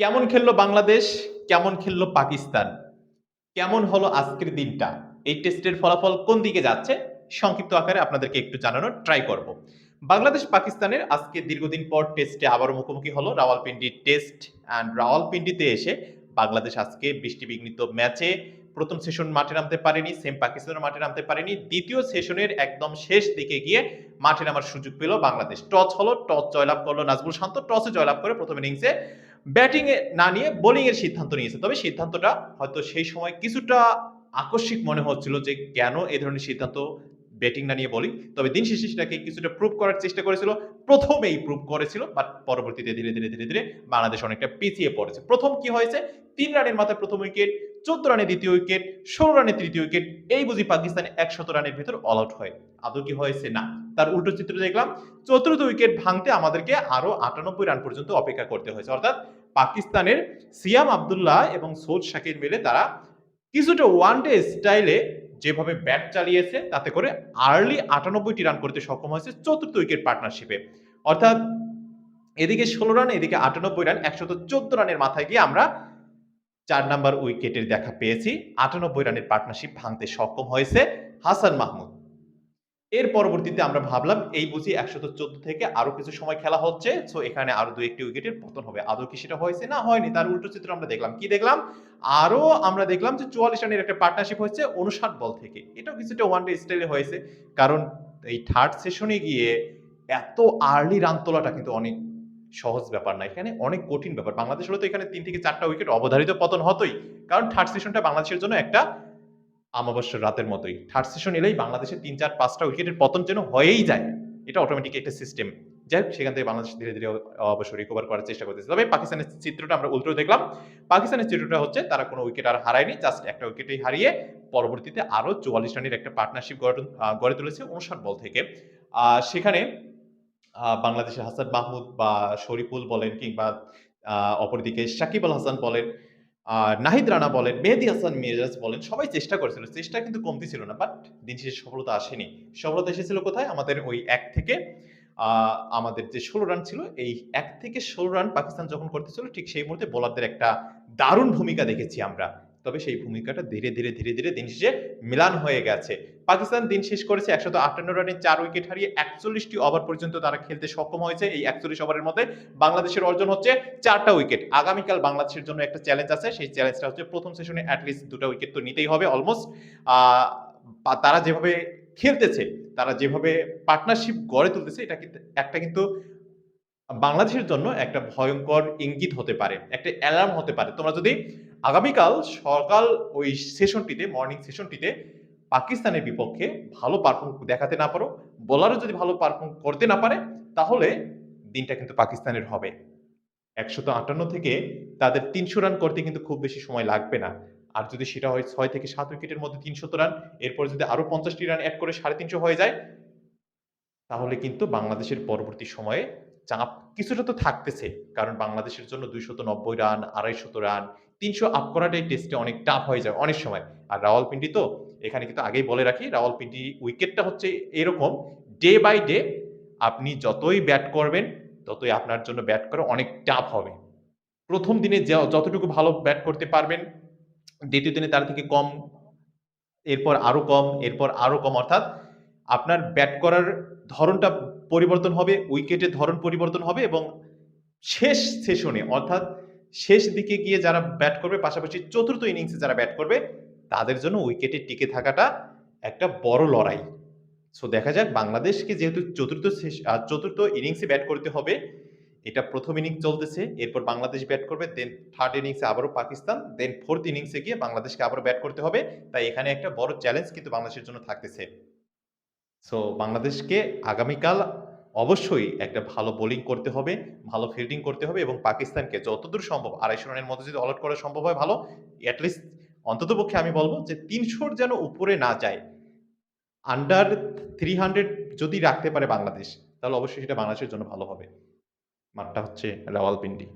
কেমন খেললো বাংলাদেশ? কেমন খেললো পাকিস্তান? কেমন হলো আজকের দিনটা? এই টেস্টের ফলাফল কোন দিকে যাচ্ছে? সংক্ষিপ্ত আকারে আপনাদেরকে একটু জানানোর ট্রাই করব। বাংলাদেশ পাকিস্তানের আজকে দীর্ঘদিন পর টেস্টে আবারও মুখোমুখি হলো রাওয়ালপিন্ডি টেস্ট অ্যান্ড রাওয়ালপিন্ডিতে এসে বাংলাদেশ আজকে বৃষ্টি বিঘ্নিত ম্যাচে প্রথম সেশন মাঠে নামতে পারেনি সেম পাকিস্তানের মাঠে নামতে পারেনি। দ্বিতীয় সেশনের একদম শেষ দিকে গিয়ে মাঠে নামার সুযোগ পেল বাংলাদেশ। টস হলো, টস জয়লাভ করল নাজমুল শান্ত, টসে জয়লাভ করে প্রথম ইনিংসে ব্যাটিং এ না নিয়ে বোলিং এর সিদ্ধান্ত নিয়েছে। তবে সিদ্ধান্তটা হয়তো সেই সময় কিছুটা আকস্মিক মনে হচ্ছিল যে কেন এই ধরনের সিদ্ধান্ত ব্যাটিং না নিয়ে বোলিং। তবে দিন শেষে সেটাকে কিছুটা প্রুভ করার চেষ্টা করেছিল। প্রথমেই প্রুভ করেছিল বাট পরবর্তীতে ধীরে ধীরে ধীরে ধীরে বাংলাদেশ অনেকটা পিছিয়ে পড়েছে। প্রথম কি হয়েছে? তিন রানের মাথায় প্রথম উইকেট চোদ্দ রানে দ্বিতীয় উইকেট ষোলো রানে তৃতীয় উইকেট এই বুঝি পাকিস্তানে একশত রানের ভিতর অল আউট হয়। আদৌ কি হয়েছে? না। তার উল্টো চিত্র দেখলাম, চতুর্থ উইকেট ভাঙতে আমাদেরকে আরও আটানব্বই রান পর্যন্ত অপেক্ষা করতে হয়েছে। অর্থাৎ পাকিস্তানের সিয়াম আবদুল্লাহ এবং সৌদ শাকির মিলে তারা কিছুটা ওয়ান ডে স্টাইলে যেভাবে ব্যাট চালিয়েছে, তাতে করে আর্লি আটানব্বইটি রান করতে সক্ষম হয়েছে চতুর্থ উইকেট পার্টনারশিপে অর্থাৎ এদিকে ষোলো রান এদিকে আটানব্বই রান একশত চোদ্দ রানের মাথায় গিয়ে আমরা চার নাম্বার উইকেটের দেখা পেয়েছি। আটানব্বই রানের পার্টনারশিপ ভাঙতে সক্ষম হয়েছে হাসান মাহমুদ। এর পরবর্তীতে আমরা ভাবলাম এই বুঝি একশত চোদ্দ থেকে আরও কিছু সময় খেলা হচ্ছে সো এখানে আরও দু একটি উইকেটের পতন হবে। আদৌ কি সেটা হয়েছে? না, হয়নি। তার উল্টো চিত্র আমরা দেখলাম। কি দেখলাম? আরও আমরা দেখলাম যে চুয়াল্লিশ রানের একটা পার্টনারশিপ হয়েছে উনষাট বল থেকে। এটাও কিছুটা ওয়ান ডে স্টাইলে হয়েছে। কারণ এই থার্ড সেশনে গিয়ে এত আর্লি রান তোলাটা কিন্তু অনেক সহজ ব্যাপার না। এখানে অনেক কঠিন ব্যাপার। বাংলাদেশ হলে তো এখানে তিন থেকে চারটা উইকেট অবধারিত পতন হতোই। কারণ থার্ড সেশনটা বাংলাদেশের জন্য একটা আমাবস্যার রাতের মতোই। থার্ড সেশন এলেই বাংলাদেশের তিন, চার, পাঁচটা উইকেটের পতন যেন হয়েই যায়, এটা অটোমেটিক একটা সিস্টেম যাই হোক, সেখান থেকে বাংলাদেশ ধীরে ধীরে অবশ্য রিকভার করার চেষ্টা করতেছে। তবে পাকিস্তানের চিত্রটা আমরা উল্টো দেখলাম। পাকিস্তানের চিত্রটা হচ্ছে, তারা কোনো উইকেট আর হারায়নি জাস্ট একটা উইকেটেই হারিয়ে পরবর্তীতে আরও চুয়াল্লিশ রানের একটা পার্টনারশিপ গড়ে তুলেছে উনষাট বল থেকে। সেখানে বাংলাদেশের হাসান মাহমুদ বা শরীফুল বলেন কিংবা অপরদিকে সাকিব আল হাসান বলেন আহ, নাহিদ রানা বলেন মেহেদি হাসান মিরাজ বলেন সবাই চেষ্টা করেছিল। চেষ্টা কিন্তু কমতি ছিল না বাট দিন শেষে সফলতা আসেনি। সফলতা এসেছিল কোথায়? আমাদের ওই এক থেকে আমাদের যে ষোলো রান ছিল এই এক থেকে ষোলো রান পাকিস্তান যখন করতেছিল ঠিক সেই মুহূর্তে বোলারদের একটা দারুণ ভূমিকা দেখেছি আমরা। তবে সেই ভূমিকাটা ধীরে ধীরে ধীরে ধীরে দিন শেষে মিলান হয়ে গেছে। পাকিস্তান দিন শেষ করেছে একশত আটান্ন রানে, চার উইকেট হারিয়ে একচল্লিশটি ওভার পর্যন্ত তারা খেলতে সক্ষম হয়েছে। এই একচল্লিশ ওভারের মধ্যে বাংলাদেশের অর্জন হচ্ছে চারটা উইকেট। আগামীকাল বাংলাদেশের জন্য একটা চ্যালেঞ্জ আছে। সেই চ্যালেঞ্জটা হচ্ছে প্রথম সেশনে অ্যাটলিস্ট দুটো উইকেট তো নিতেই হবে অলমোস্ট তারা যেভাবে খেলতেছে, তারা যেভাবে পার্টনারশিপ গড়ে তুলতেছে, এটা কিন্তু, একটা কিন্তু বাংলাদেশের জন্য একটা ভয়ঙ্কর ইঙ্গিত হতে পারে, একটা অ্যালার্ম হতে পারে। তোমরা যদি আগামীকাল সকাল ওই সেশনটিতে মর্নিং সেশনটিতে পাকিস্তানের বিপক্ষে ভালো পারফর্ম দেখাতে না পারো বোলারও যদি ভালো পারফর্ম করতে না পারে, তাহলে দিনটা কিন্তু পাকিস্তানের হবে। একশত আটান্ন থেকে তাদের তিনশো রান করতে কিন্তু খুব বেশি সময় লাগবে না। আর যদি সেটা হয় ছয় থেকে সাত উইকেটের মধ্যে তিনশত রান এরপর যদি আরও পঞ্চাশটি রান অ্যাড করে সাড়ে তিনশো হয়ে যায়, তাহলে কিন্তু বাংলাদেশের পরবর্তী সময়ে চাপ কিছুটা তো থাকতেছে, কারণ বাংলাদেশের জন্য দুইশত নব্বই রান, আড়াইশত রান, তিনশো আপ করাটাই টেস্টে অনেক টাফ হয়ে যায় অনেক সময়। আর রাওয়ালপিন্ডি তো, এখানে কিন্তু আগেই বলে রাখি, রাওয়ালপিন্ডি উইকেটটা হচ্ছে এরকম ডে বাই ডে আপনি যতই ব্যাট করবেন, ততই আপনার জন্য ব্যাট করা অনেক টাফ হবে। প্রথম দিনে যতটুকু ভালো ব্যাট করতে পারবেন, দ্বিতীয় দিনে তার থেকে কম, এরপর আরও কম, এরপর আরও কম, অর্থাৎ আপনার ব্যাট করার ধরনটা পরিবর্তন হবে উইকেটের ধরন পরিবর্তন হবে এবং শেষ সেশনে অর্থাৎ শেষ দিকে গিয়ে যারা ব্যাট করবে, পাশাপাশি চতুর্থ ইনিংসে যারা ব্যাট করবে, তাদের জন্য উইকেটে টিকে থাকাটা একটা বড় লড়াই। সো দেখা যাক বাংলাদেশকে যেহেতু চতুর্থ চতুর্থ ইনিংসে ব্যাট করতে হবে, এটা প্রথম ইনিংস চলতেছে, এরপর বাংলাদেশ ব্যাট করবে দেন থার্ড ইনিংসে আবারও পাকিস্তান দেন ফোর্থ ইনিংসে গিয়ে বাংলাদেশকে আবারও ব্যাট করতে হবে। তাই এখানে একটা বড় চ্যালেঞ্জ কিন্তু বাংলাদেশের জন্য থাকতেছে। সো বাংলাদেশকে আগামীকাল অবশ্যই একটা ভালো বোলিং করতে হবে, ভালো ফিল্ডিং করতে হবে এবং পাকিস্তানকে যতদূর সম্ভব আড়াইশো রানের মধ্যে যদি অলআউট করা সম্ভব হয় ভালো অ্যাটলিস্ট অন্ততপক্ষে আমি বলব যে তিনশোর যেন উপরে না যায়। আন্ডার থ্রি হান্ড্রেড যদি রাখতে পারে বাংলাদেশ, তাহলে অবশ্যই সেটা বাংলাদেশের জন্য ভালো হবে। মাঠটা হচ্ছে রাওয়ালপিন্ডি।